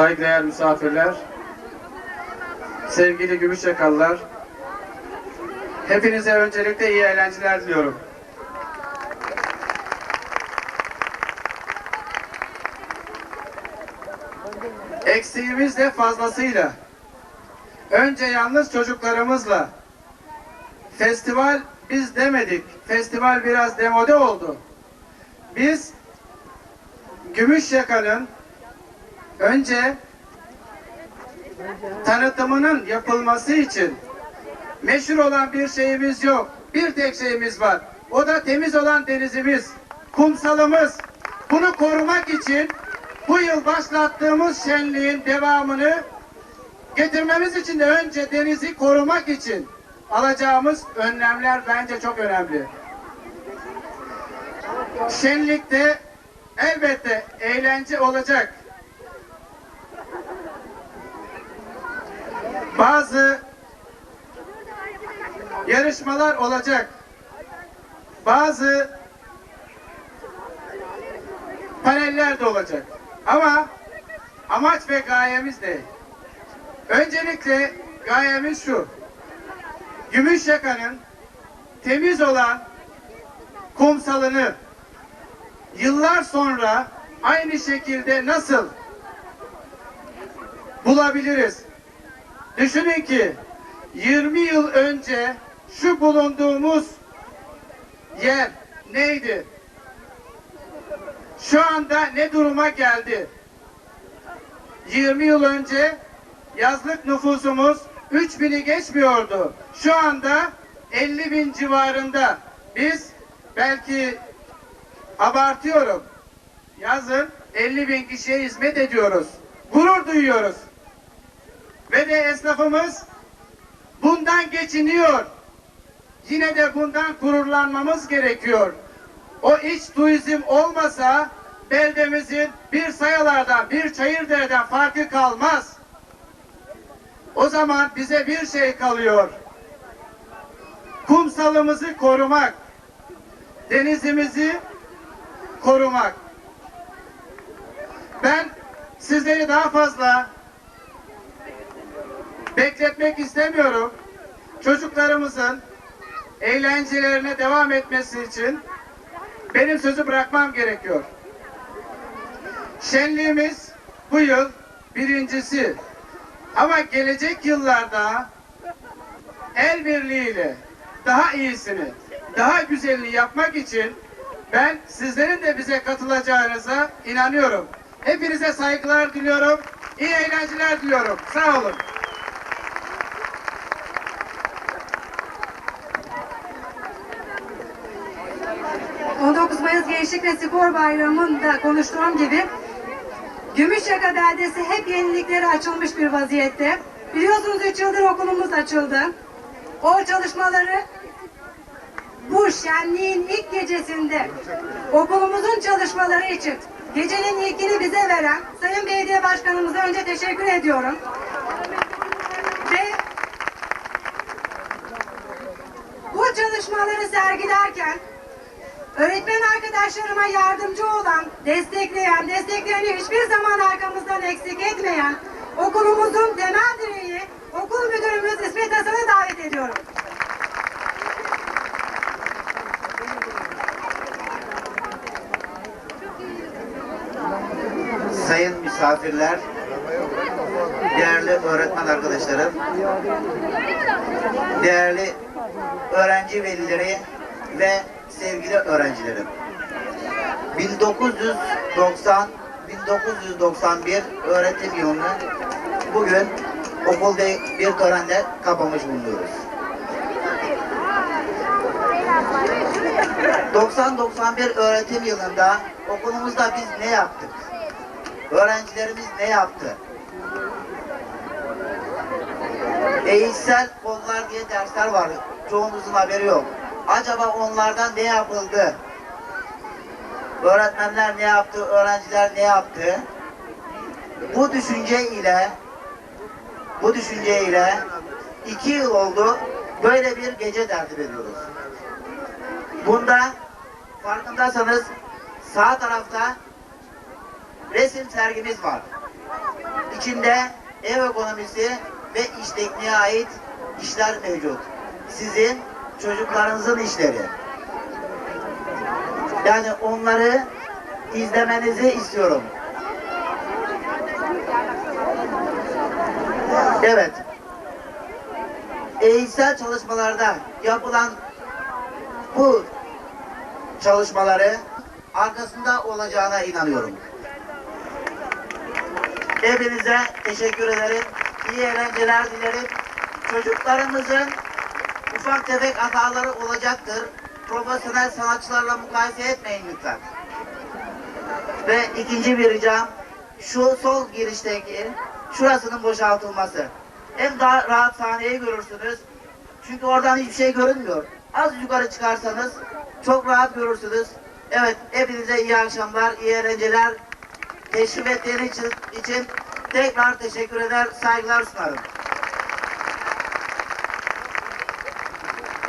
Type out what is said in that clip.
saygıdeğer misafirler, sevgili Gümüşyakalılar, hepinize öncelikle iyi eğlenceler diliyorum. Eksiğimiz de fazlasıyla. Önce yalnız çocuklarımızla. Festival biz demedik. Festival biraz demode oldu. Biz Gümüşyaka'nın önce tanıtımının yapılması için meşhur olan bir şeyimiz yok. Bir tek şeyimiz var. O da temiz olan denizimiz, kumsalımız. Bunu korumak için bu yıl başlattığımız şenliğin devamını getirmemiz için de önce denizi korumak için alacağımız önlemler bence çok önemli. Şenlikte elbette eğlence olacak. Bazı yarışmalar olacak. Bazı paneller de olacak. Ama amaç ve gayemiz ne? Öncelikle gayemiz şu. Gümüşyaka'nın temiz olan kumsalını yıllar sonra aynı şekilde nasıl bulabiliriz? Düşünün ki 20 yıl önce şu bulunduğumuz yer neydi? Şu anda ne duruma geldi? 20 yıl önce yazlık nüfusumuz 3000'i geçmiyordu. Şu anda 50 bin civarında. Biz belki abartıyorum. Yazın 50 bin kişiye hizmet ediyoruz. Gurur duyuyoruz. Ve de esnafımız bundan geçiniyor. Yine de bundan gururlanmamız gerekiyor. O iç turizm olmasa beldemizin bir sayalardan, bir çayırdereden farkı kalmaz. O zaman bize bir şey kalıyor. Kumsalımızı korumak, denizimizi korumak. Ben sizleri daha fazla bekletmek istemiyorum. Çocuklarımızın eğlencelerine devam etmesi için benim sözü bırakmam gerekiyor. Şenliğimiz bu yıl birincisi. Ama gelecek yıllarda el birliğiyle daha iyisini, daha güzelini yapmak için ben sizlerin de bize katılacağınıza inanıyorum. Hepinize saygılar diliyorum. İyi eğlenceler diliyorum. Sağ olun. 19 Mayıs Gençlik ve Spor Bayramı'nda konuştuğum gibi Gümüşyaka Beldesi hep yeniliklere açılmış bir vaziyette. Biliyorsunuz 3 yıldır okulumuz açıldı. O çalışmaları bu şenliğin ilk gecesinde okulumuzun çalışmaları için gecenin ilkini bize veren Sayın Belediye Başkanımıza önce teşekkür ediyorum. Ve bu çalışmaları sergilerken öğretmen arkadaşlarıma yardımcı olan, destekleyen, desteklerini hiçbir zaman arkamızdan eksik etmeyen okulumuzun temel direği okul müdürümüz İsmet Hasan'ı davet ediyorum. sayın misafirler, değerli öğretmen arkadaşlarım, değerli öğrenci velileri ve sevgili öğrencilerim. 1990-1991 öğretim yılını bugün okulda bir törenle kapamış bulunuyoruz. 90-91 öğretim yılında okulumuzda biz ne yaptık? Öğrencilerimiz ne yaptı? Eğitsel konular diye dersler var. Çoğunuzun haberi yok. Acaba onlardan ne yapıldı? Öğretmenler ne yaptı? Öğrenciler ne yaptı? Bu düşünce ile bu düşünce ile iki yıl oldu böyle bir gece tertip ediyoruz. Bunda farkındaysanız sağ tarafta resim sergimiz var. İçinde ev ekonomisi ve iş tekniğe ait işler mevcut. Sizin çocuklarınızın işleri. Yani onları izlemenizi istiyorum. Evet. Eğitsel çalışmalarda yapılan bu çalışmaları arkasında olacağına inanıyorum. Hepinize teşekkür ederim. İyi eğlenceler dilerim. Çocuklarımızın ufak tefek hataları olacaktır. Profesyonel sanatçılarla mukayese etmeyin lütfen. Ve ikinci bir ricam şu sol girişteki şurasının boşaltılması. Hem daha rahat sahneyi görürsünüz. Çünkü oradan hiçbir şey görünmüyor. Az yukarı çıkarsanız çok rahat görürsünüz. Evet, hepinize iyi akşamlar, iyi eğlenceler. Teşrif ettiğiniz için, için tekrar teşekkür eder, saygılar sunarım.